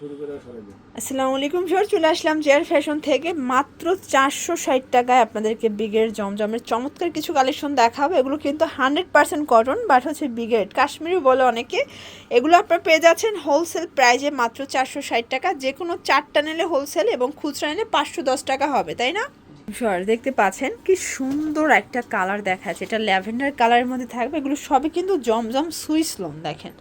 আসসালামু আলাইকুম স্যার চলে আসলাম চেয়ার ফ্যাশন থেকে। মাত্র চারশো ষাট টাকায় আপনাদেরকে বিগের জমজমের চমৎকার কিছু কালেকশন দেখাবো। এগুলো কিন্তু হান্ড্রেড পার্সেন্ট কটন বাট হচ্ছে বিগের কাশ্মীরি বলে অনেকে। এগুলো আপনারা পেয়ে যাচ্ছেন হোলসেল প্রাইজে মাত্র চারশো ষাট টাকা। যে কোনো চারটা নিলে হোলসেল এবং খুচরা নিলে পাঁচশো দশ টাকা হবে, তাই না? স্যার দেখতে পাচ্ছেন কি সুন্দর একটা কালার দেখাচ্ছে এটা ল্যাভেন্ডার কালারের মধ্যে থাকবে। এগুলো সবই কিন্তু জমজম সুইস লোন দেখেন।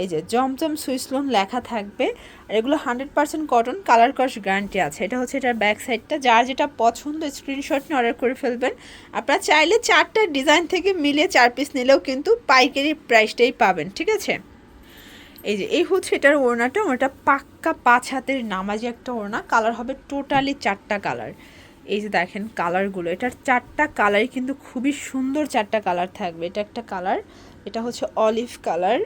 এই যে জমজম সুইস লোন লেখা থাকবে, আর এগুলো হান্ড্রেড পার্সেন্ট কটন, কালার কস গ্যারান্টি আছে। এটা হচ্ছে এটার ব্যাক সাইডটা যার যেটা পছন্দ স্ক্রিনশট নিয়ে অর্ডার করে ফেলবেন। আপনারা চাইলে চারটা ডিজাইন থেকে মিলিয়ে চার পিস নিলেও কিন্তু পাইকারি প্রাইসটাই পাবেন, ঠিক আছে? এই যে, এই হচ্ছে এটার ওড়নাটা। ওটা পাক্কা পাঁচ হাতের নামাজি একটা ওড়না। কালার হবে টোটালি চারটা কালার এই যে দেখেন কালারগুলো এটার চারটা কালারই কিন্তু খুবই সুন্দর চারটা কালার থাকবে। এটা একটা কালার এটা হচ্ছে অলিভ কালার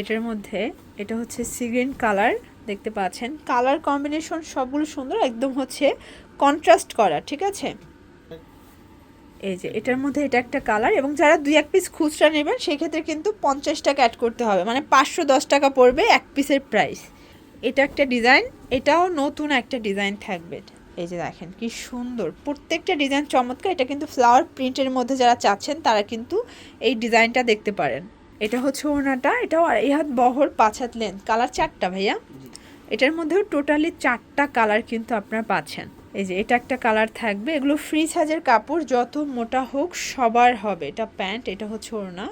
এটার মধ্যে এটা হচ্ছে সিগ্রিন কালার, দেখতে পাচ্ছেন। কালার কম্বিনেশন সবগুলো সুন্দর, একদম হচ্ছে কন্ট্রাস্ট করা, ঠিক আছে? এই যে, এটার মধ্যে এটা একটা কালার এবং যারা দুই এক পিস খুচরা নেবেন, সেক্ষেত্রে কিন্তু পঞ্চাশ টাকা অ্যাড করতে হবে। মানে পাঁচশো দশ টাকা পড়বে এক পিসের প্রাইস এটা একটা ডিজাইন এটাও নতুন একটা ডিজাইন থাকবে। এই যে দেখেন, কি সুন্দর। প্রত্যেকটা ডিজাইন চমৎকার। এটা কিন্তু ফ্লাওয়ার প্রিন্টের মধ্যে যারা চাচ্ছেন, তারা কিন্তু এই ডিজাইনটা দেখতে পারেন। এটা হচ্ছে ওনাটা এটাও এই হাত বহর পাঁচ হাত লেন্থ কালার চারটা ভাইয়া। এটার মধ্যেও টোটালি চারটা কালার কিন্তু আপনারা পাচ্ছেন। এই যে এটা একটা কালার থাকবে, এগুলো ফ্রি সাইজের কাপড়, যত মোটা হোক সবার হবে। এটা প্যান্ট এটা হচ্ছে ওড়না।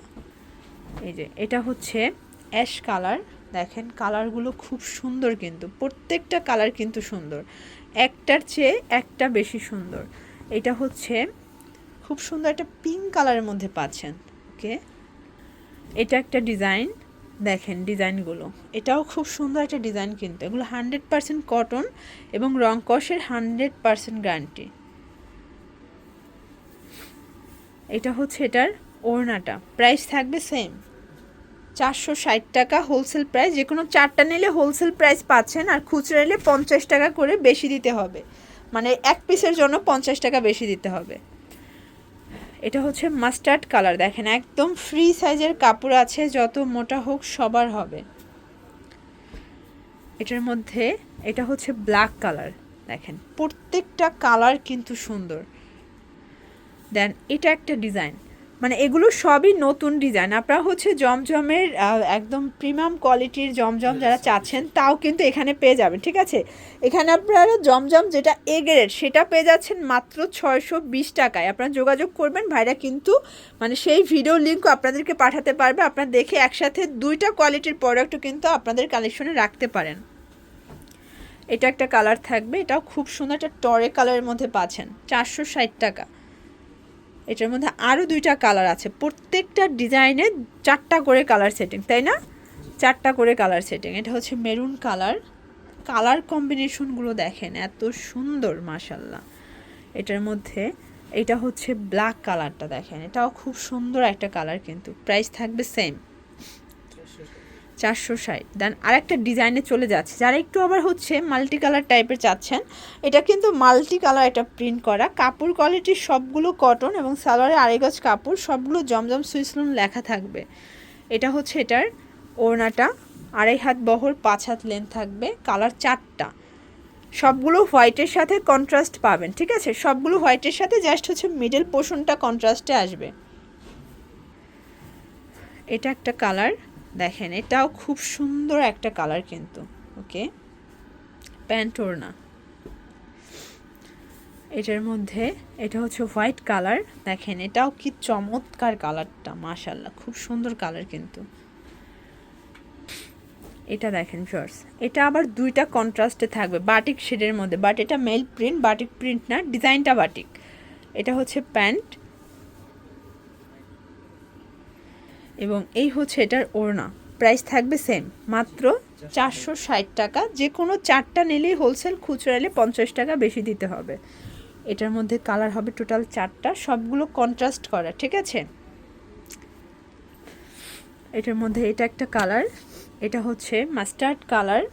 এই যে এটা হচ্ছে অ্যাশ কালার দেখেন কালারগুলো খুব সুন্দর কিন্তু, প্রত্যেকটা কালার কিন্তু সুন্দর। একটার চেয়ে একটা বেশি সুন্দর। এটা হচ্ছে খুব সুন্দর একটা পিঙ্ক কালারের মধ্যে পাচ্ছেন ওকে এটা একটা ডিজাইন, দেখেন ডিজাইনগুলো। এটাও খুব সুন্দর একটা ডিজাইন কিন্তু। এগুলো হান্ড্রেড পারসেন্ট কটন এবং রং কষের হান্ড্রেড পারসেন্ট গ্যারান্টি। এটা হচ্ছে এটার ওড়নাটা। প্রাইস থাকবে সেম। চারশো ষাট টাকা হোলসেল প্রাইস। যে কোনো চারটা নিলে হোলসেল প্রাইস পাচ্ছেন আর খুচরা নিলে পঞ্চাশ টাকা করে বেশি দিতে হবে। মানে এক পিসের জন্য পঞ্চাশ টাকা বেশি দিতে হবে। এটা হচ্ছে মাস্টার্ড কালার দেখেন, একদম ফ্রি সাইজের কাপড় আছে, যত মোটা হোক সবার হবে। এটার মধ্যে, এটা হচ্ছে ব্ল্যাক কালার দেখেন, প্রত্যেকটা কালার কিন্তু সুন্দর। দেন এটা একটা ডিজাইন মানে এগুলো সবই নতুন ডিজাইন আপনারা হচ্ছে জমজমের একদম প্রিমিয়াম কোয়ালিটির জমজম যারা চাচ্ছেন তাও কিন্তু এখানে পেয়ে যাবেন ঠিক আছে? এখানে আপনারা জমজম যেটা এ গ্রেড সেটা পেয়ে যাচ্ছেন মাত্র ছয়শো বিশ টাকায়। আপনারা যোগাযোগ করবেন ভাইরা কিন্তু মানে সেই ভিডিও লিঙ্ক আপনাদেরকে পাঠাতে পারবে। আপনারা দেখে একসাথে দুইটা কোয়ালিটির প্রোডাক্টও কিন্তু আপনাদের কালেকশনে রাখতে পারেন। এটা একটা কালার থাকবে এটাও খুব সুন্দর একটা টরে কালারের মধ্যে পাচ্ছেন চারশো ষাট টাকা। এটার মধ্যে আরও দুইটা কালার আছে। প্রত্যেকটা ডিজাইনে চারটা করে কালার সেটিং তাই না? চারটা করে কালার সেটিং এটা হচ্ছে মেরুন কালার। কালার কম্বিনেশনগুলো দেখেন, এত সুন্দর মাসাল্লাহ এটার মধ্যে, এটা হচ্ছে ব্ল্যাক কালারটা দেখেন। এটাও খুব সুন্দর একটা কালার কিন্তু। প্রাইস থাকবে সেম চারশো ষাট। দেন আরেকটা ডিজাইনে চলে যাচ্ছে। যারা একটু আবার হচ্ছে মাল্টি কালার টাইপের চাচ্ছেন, এটা কিন্তু মাল্টি কালার একটা প্রিন্ট করা। কাপড় কোয়ালিটির সবগুলো কটন এবং সালোয়ারে আড়াই গজ কাপড়, সবগুলো জমজম সুইসলুন লেখা থাকবে। এটা হচ্ছে এটার ওড়নাটা। আড়াই হাত বহর, পাঁচ হাত লেন্থ থাকবে। কালার চারটা। সবগুলো হোয়াইটের সাথে কন্ট্রাস্ট পাবেন, ঠিক আছে? সবগুলো হোয়াইটের সাথে জাস্ট হচ্ছে মিডল পোর্শনটা কন্ট্রাস্টে আসবে। এটা একটা কালার দেখেন, এটাও খুব সুন্দর একটা কালার কিন্তু ওকে প্যান্ট ওড়না এটার মধ্যে, এটা হচ্ছে হোয়াইট কালার দেখেন, এটাও কি চমৎকার কালারটা মাশাল্লাহ খুব সুন্দর কালার কিন্তু। এটা দেখেন শর্টস এটা আবার দুইটা কন্ট্রাস্টে থাকবে বাটিক শেডের মধ্যে বাট এটা মেল প্রিন্ট বাটিক প্রিন্ট না ডিজাইনটা বাটিক এটা হচ্ছে প্যান্ট এবং এই হচ্ছে এটার ওড়না। প্রাইস থাকবে সেম মাত্র চারশো ষাট টাকা। যে কোনো চারটা নিলেই হোলসেল খুচরা এলে পঞ্চাশ টাকা বেশি দিতে হবে। এটার মধ্যে কালার হবে টোটাল চারটা, সবগুলো কন্ট্রাস্ট করা, ঠিক আছে? এটার মধ্যে এটা একটা কালার এটা হচ্ছে মাস্টার্ড কালার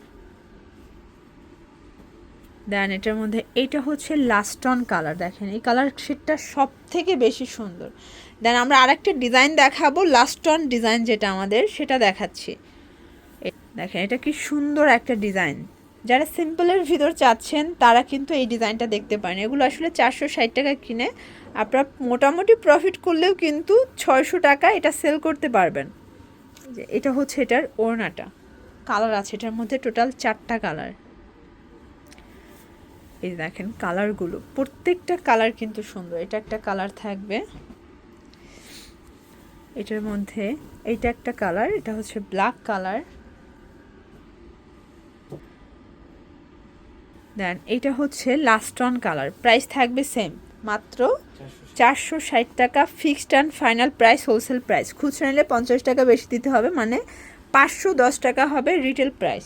দেন এটার মধ্যে এইটা হচ্ছে লাস্টন কালার দেখেন। এই কালার শেডটা সব থেকে বেশি সুন্দর। দেন আমরা আরেকটা ডিজাইন দেখাবো লাস্টন ডিজাইন যেটা আমাদের, সেটা দেখাচ্ছি। দেখেন, এটা কি সুন্দর একটা ডিজাইন যারা সিম্পলের ভিতর চাচ্ছেন, তারা কিন্তু এই ডিজাইনটা দেখতে পারেন। এগুলো আসলে চারশো ষাট টাকা কিনে আপনারা মোটামুটি প্রফিট করলেও কিন্তু ছয়শো টাকা এটা সেল করতে পারবেন। এটা হচ্ছে এটার ওড়নাটা। কালার আছে, এটার মধ্যে টোটাল চারটা কালার এই দেখেন কালারগুলো। প্রত্যেকটা কালার কিন্তু সুন্দর। এটা একটা কালার থাকবে। এটার মধ্যে এইটা একটা কালার, এটা হচ্ছে ব্ল্যাক কালার। দেন এটা হচ্ছে লাস্ট অন কালার প্রাইস থাকবে সেম মাত্র চারশো ষাট টাকা fixed and final price wholesale price খুচরা নিলে পঞ্চাশ টাকা বেশি দিতে হবে মানে পাঁচশো দশ টাকা হবে রিটেল প্রাইস